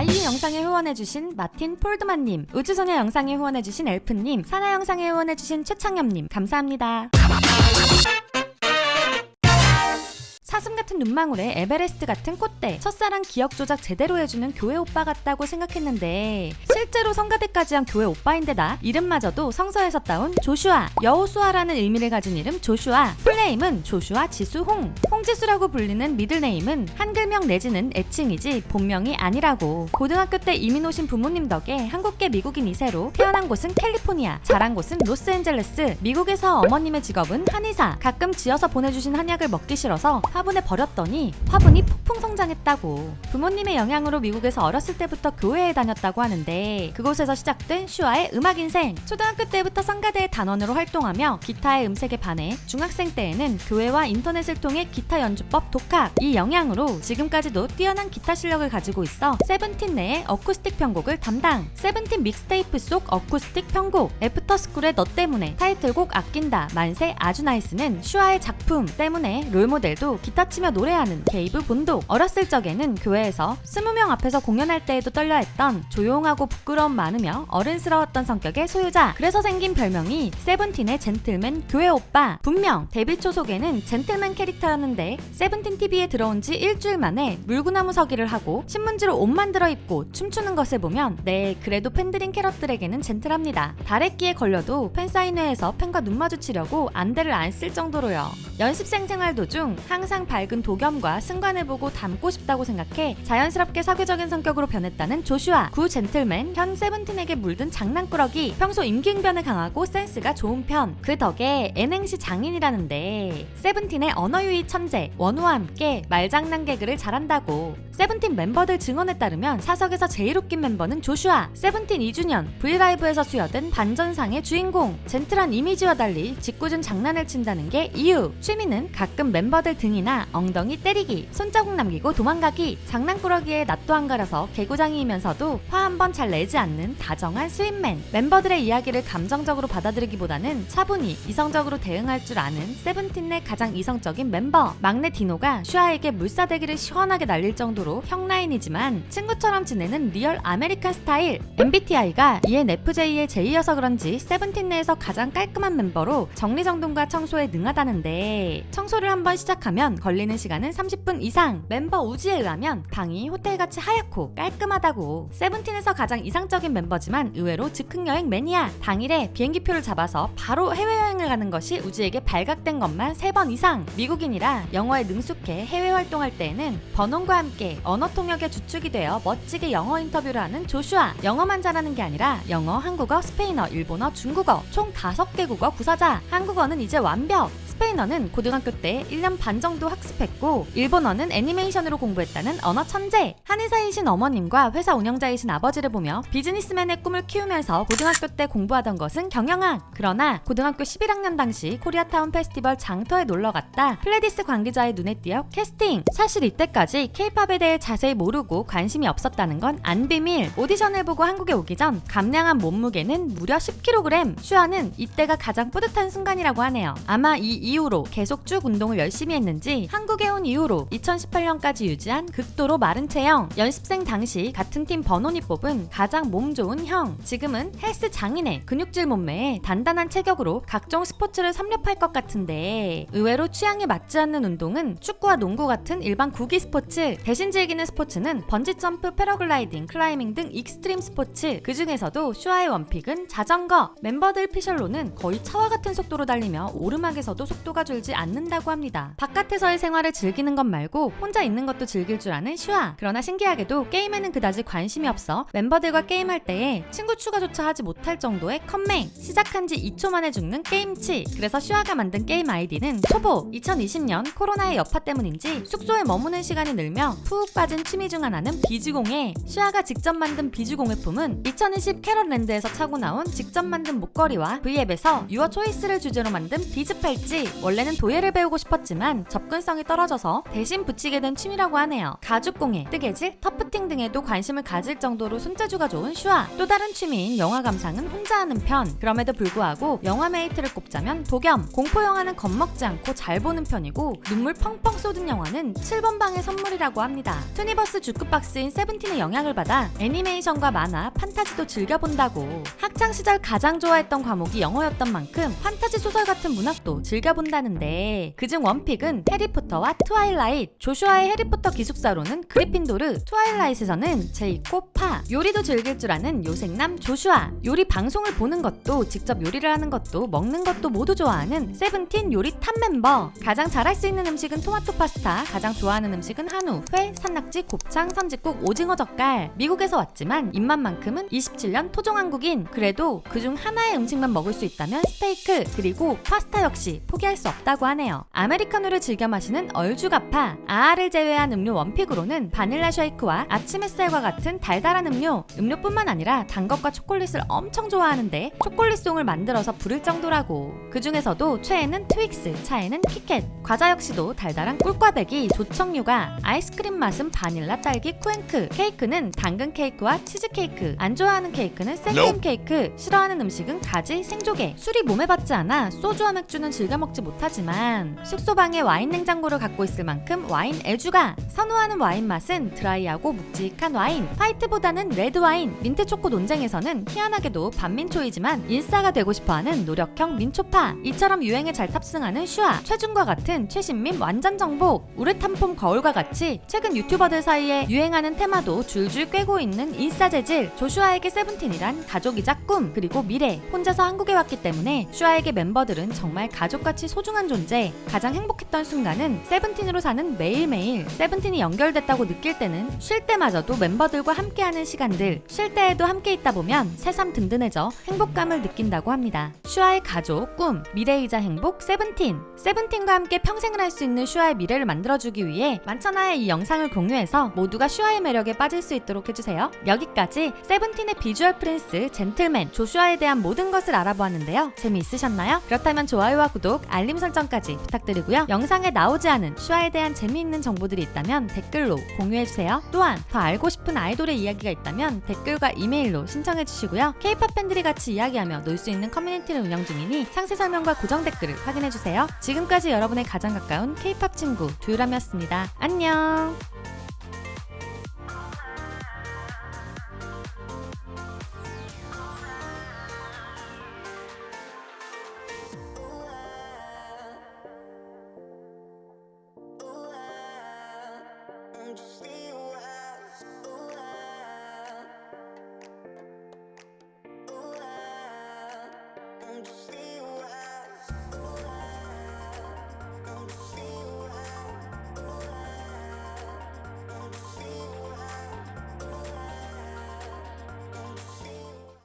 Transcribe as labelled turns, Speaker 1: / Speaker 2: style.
Speaker 1: 아이유 영상에 후원해주신 마틴 폴드만님, 우주소녀 영상에 후원해주신 엘프님, 사나 영상에 후원해주신 최창엽님, 감사합니다. 같은 눈망울에 에베레스트 같은 콧대, 첫사랑 기억 조작 제대로 해주는 교회 오빠 같다고 생각했는데 실제로 성가대까지 한 교회 오빠인데다 이름마저도 성서에서 따온 조슈아, 여호수아라는 의미를 가진 이름 조슈아, 풀네임은 조슈아 지수홍, 홍지수라고 불리는 미들네임은 한글명 내지는 애칭이지 본명이 아니라고. 고등학교 때 이민 오신 부모님 덕에 한국계 미국인 2세로 태어난 곳은 캘리포니아, 자란 곳은 로스앤젤레스, 미국에서 어머님의 직업은 한의사, 가끔 지어서 보내주신 한약을 먹기 싫어서 화분에 버 렸더니 화분이 폭풍 성장했다고. 부모님의 영향으로 미국에서 어렸을 때부터 교회에 다녔다고 하는데 그곳에서 시작된 슈아의 음악 인생. 초등학교 때부터 성가대의 단원으로 활동하며 기타의 음색에 반해 중학생 때에는 교회와 인터넷을 통해 기타 연주법 독학. 이 영향으로 지금까지도 뛰어난 기타 실력을 가지고 있어 세븐틴 내의 어쿠스틱 편곡을 담당. 세븐틴 믹스테이프 속 어쿠스틱 편곡 애프터스쿨의 너 때문에 타이틀곡 아낀다 만세 아주 나이스는 슈아의 작품 때문에 롤모델도 기타 치며 노래하는 게이브 본독. 어렸을 적에는 교회에서 20명 앞에서 공연할 때에도 떨려했던 조용하고 부끄러움 많으며 어른스러웠던 성격의 소유자. 그래서 생긴 별명이 세븐틴의 젠틀맨 교회 오빠. 분명 데뷔 초속에는 젠틀맨 캐릭터였는데 세븐틴 TV에 들어온 지 일주일 만에 물구나무 서기를 하고 신문지로 옷 만들어 입고 춤추는 것을 보면 네 그래도 팬들인 캐럿들에게는 젠틀합니다. 다래끼에 걸려도 팬사인회에서 팬과 눈 마주치려고 안대를 안 쓸 정도로요. 연습생 생활 도중 항상 밝은 도겸과 승관을 보고 닮고 싶다고 생각해 자연스럽게 사교적인 성격으로 변했다는 조슈아. 구 젠틀맨 현 세븐틴에게 물든 장난꾸러기. 평소 임기응변에 강하고 센스가 좋은 편. 그 덕에 N행시 장인이라는데 세븐틴의 언어 유희 천재 원우와 함께 말장난 개그를 잘한다고. 세븐틴 멤버들 증언에 따르면 사석에서 제일 웃긴 멤버는 조슈아. 세븐틴 2주년 브이라이브에서 수여된 반전상의 주인공. 젠틀한 이미지와 달리 짓궂은 장난을 친다는 게 이유. 취미는 가끔 멤버들 등이나 엉 덩이 때리기 손자국 남기고 도망가기 장난꾸러기에 낯도 안 가려서 개구장이면서도 화 한 번 잘 내지 않는 다정한 스윗맨. 멤버들의 이야기를 감정적으로 받아들이기보다는 차분히 이성적으로 대응할 줄 아는 세븐틴 내 가장 이성적인 멤버. 막내 디노가 슈아에게 물사대기를 시원하게 날릴 정도로 형라인이지만 친구처럼 지내는 리얼 아메리칸 스타일. MBTI가 ENFJ의 제이여서 그런지 세븐틴 내에서 가장 깔끔한 멤버로 정리정돈과 청소에 능하다는데 청소를 한번 시작하면 걸리는 시간은 30분 이상. 멤버 우지에 의하면 방이 호텔같이 하얗고 깔끔하다고. 세븐틴에서 가장 이상적인 멤버지만 의외로 즉흥 여행 매니아. 당일에 비행기표를 잡아서 바로 해외여행을 가는 것이 우지에게 발각된 것만 3번 이상. 미국인이라 영어에 능숙해 해외 활동할 때에는 번원과 함께 언어 통역의 주축이 되어 멋지게 영어 인터뷰를 하는 조슈아. 영어만 잘하는 게 아니라 영어, 한국어, 스페인어, 일본어, 중국어 총 5개 국어 구사자. 한국어는 이제 완벽 스페인어는 고등학교 때 1년 반 정도 학습했고 일본어는 애니메이션으로 공부했다는 언어 천재. 한의사이신 어머님과 회사 운영자이신 아버지를 보며 비즈니스맨의 꿈을 키우면서 고등학교 때 공부하던 것은 경영학. 그러나 고등학교 11학년 당시 코리아타운 페스티벌 장터에 놀러 갔다 플레디스 관계자의 눈에 띄어 캐스팅. 사실 이때까지 케이팝에 대해 자세히 모르고 관심이 없었다는 건 안 비밀. 오디션을 보고 한국에 오기 전 감량한 몸무게는 무려 10kg 슈아는 이때가 가장 뿌듯한 순간이라고 하네요. 아마 이 이후로 계속 쭉 운동을 열심히 했는지 한국에 온 이후로 2018년까지 유지한 극도로 마른 체형. 연습생 당시 같은 팀 번원이 뽑은 가장 몸 좋은 형. 지금은 헬스 장인의 근육질 몸매에 단단한 체격으로 각종 스포츠를 섭렵할 것 같은데 의외로 취향에 맞지 않는 운동은 축구와 농구 같은 일반 구기 스포츠 대신 즐기는 스포츠는 번지점프, 패러글라이딩, 클라이밍 등 익스트림 스포츠. 그 중에서도 슈아의 원픽은 자전거. 멤버들 피셜로는 거의 차와 같은 속도로 달리며 오르막에서도 속 도가 줄지 않는다고 합니다. 바깥에서의 생활을 즐기는 것 말고 혼자 있는 것도 즐길 줄 아는 슈아. 그러나 신기하게도 게임에는 그다지 관심이 없어 멤버들과 게임할 때에 친구 추가조차 하지 못할 정도의 컴맹. 시작한 지 2초 만에 죽는 게임치. 그래서 슈아가 만든 게임 아이디는 초보. 2020년 코로나의 여파 때문인지 숙소에 머무는 시간이 늘며 푹 빠진 취미 중 하나는 비즈공예. 슈아가 직접 만든 비즈공예품은 2020 캐럿랜드에서 차고 나온 직접 만든 목걸이와 V앱에서 유어 초이스를 주제로 만든 비즈 팔찌 씨 원래는 도예를 배우고 싶었지만 접근성이 떨어져서 대신 붙이게 된 취미라고 하네요. 가죽공예, 뜨개질, 터프팅 등에도 관심을 가질 정도로 손재주가 좋은 슈아. 또 다른 취미인 영화 감상은 혼자 하는 편. 그럼에도 불구하고 영화 메이트를 꼽자면 도겸. 공포 영화는 겁먹지 않고 잘 보는 편이고 눈물 펑펑 쏟은 영화는 7번 방의 선물이라고 합니다. 투니버스 주크박스인 세븐틴의 영향을 받아 애니메이션과 만화, 판타지도 즐겨본다고. 학창 시절 가장 좋아했던 과목이 영어였던 만큼 판타지 소설 같은 문학도 즐겨 본다는데 그중 원픽은 해리포터와 트와일라이트. 조슈아의 해리포터 기숙사로는 그리핀도르, 트와일라이트에서는 제이콥 파. 요리도 즐길 줄 아는 요생남 조슈아. 요리 방송을 보는 것도 직접 요리를 하는 것도 먹는 것도 모두 좋아하는 세븐틴 요리 탑 멤버. 가장 잘할 수 있는 음식은 토마토 파스타. 가장 좋아하는 음식은 한우, 회, 산낙지, 곱창, 선지국, 오징어 젓갈. 미국에서 왔지만 입맛만큼은 27년 토종 한국인. 그래도 그중 하나의 음식만 먹을 수 있다면 스테이크 그리고 파스타 역시 포 기할 수 없다고 하네요. 아메리카노를 즐겨 마시는 얼주가파. 아아를 제외한 음료 원픽으로는 바닐라 쉐이크와 아침 햇살과 같은 달달한 음료. 음료뿐만 아니라 단 것과 초콜릿을 엄청 좋아하는데 초콜릿송을 만들어서 부를 정도라고. 그 중에서도 최애는 트윅스, 차에는 키캣. 과자 역시도 달달한 꿀꽈배기, 조청유가, 아이스크림 맛은 바닐라, 딸기, 쿠앤크. 케이크는 당근 케이크와 치즈 케이크. 안 좋아하는 케이크는 생크림 케이크. 싫어하는 음식은 가지, 생조개. 술이 몸에 받지 않아 소주와 맥주는 즐겨 먹지 못하지만 숙소방에 와인 냉장고를 갖고 있을 만큼 와인 애주가. 선호하는 와인 맛은 드라이하고 묵직한 와인. 화이트보다는 레드 와인. 민트 초코 논쟁에서는 희한하게도 반민초이지만 인싸가 되고 싶어하는 노력형 민초파. 이처럼 유행에 잘 탑승하는 슈아. 최준과 같은 최신민 완전 정복. 우레탄폼 거울과 같이 최근 유튜버들 사이에 유행하는 테마도 줄줄 꿰고 있는 인싸 재질. 조슈아에게 세븐틴이란 가족이자 꿈 그리고 미래. 혼자서 한국에 왔기 때문에 슈아에게 멤버들은 정말 가족같이 소중한 존재. 가장 행복했던 순간은 세븐틴으로 사는 매일매일. 세븐틴이 연결됐다고 느낄 때는 쉴 때마저도 멤버들과 함께하는 시간들. 쉴 때에도 함께 있다 보면 새삼 든든해져 행복감을 느낀다고 합니다. 슈아의 가족, 꿈, 미래이자 행복, 세븐틴. 세븐틴과 함께 평생을 할 수 있는 슈아의 미래를 만들어주기 위해 만천하의 이 영상을 공유해서 모두가 슈아의 매력에 빠질 수 있도록 해주세요. 여기까지 세븐틴의 비주얼 프린스, 젠틀맨, 조슈아에 대한 모든 것을 알아보았는데요. 재미있으셨나요? 그렇다면 좋아요와 구독, 알림 설정까지 부탁드리고요. 영상에 나오지 않은 슈아에 대한 재미있는 정보들이 있다면 댓글로 공유해주세요. 또한 더 알고 싶은 아이돌의 이야기가 있다면 댓글과 이메일로 신청해주시고요. 케이팝 팬들이 같이 이야기하며 놀 수 있는 커뮤니티를 운영 중이니 상세 설명과 고정 댓글을 확인해주세요. 지금까지 여러분의 가장 가까운 케이팝 친구 두유람이었습니다. 안녕!
Speaker 2: understand.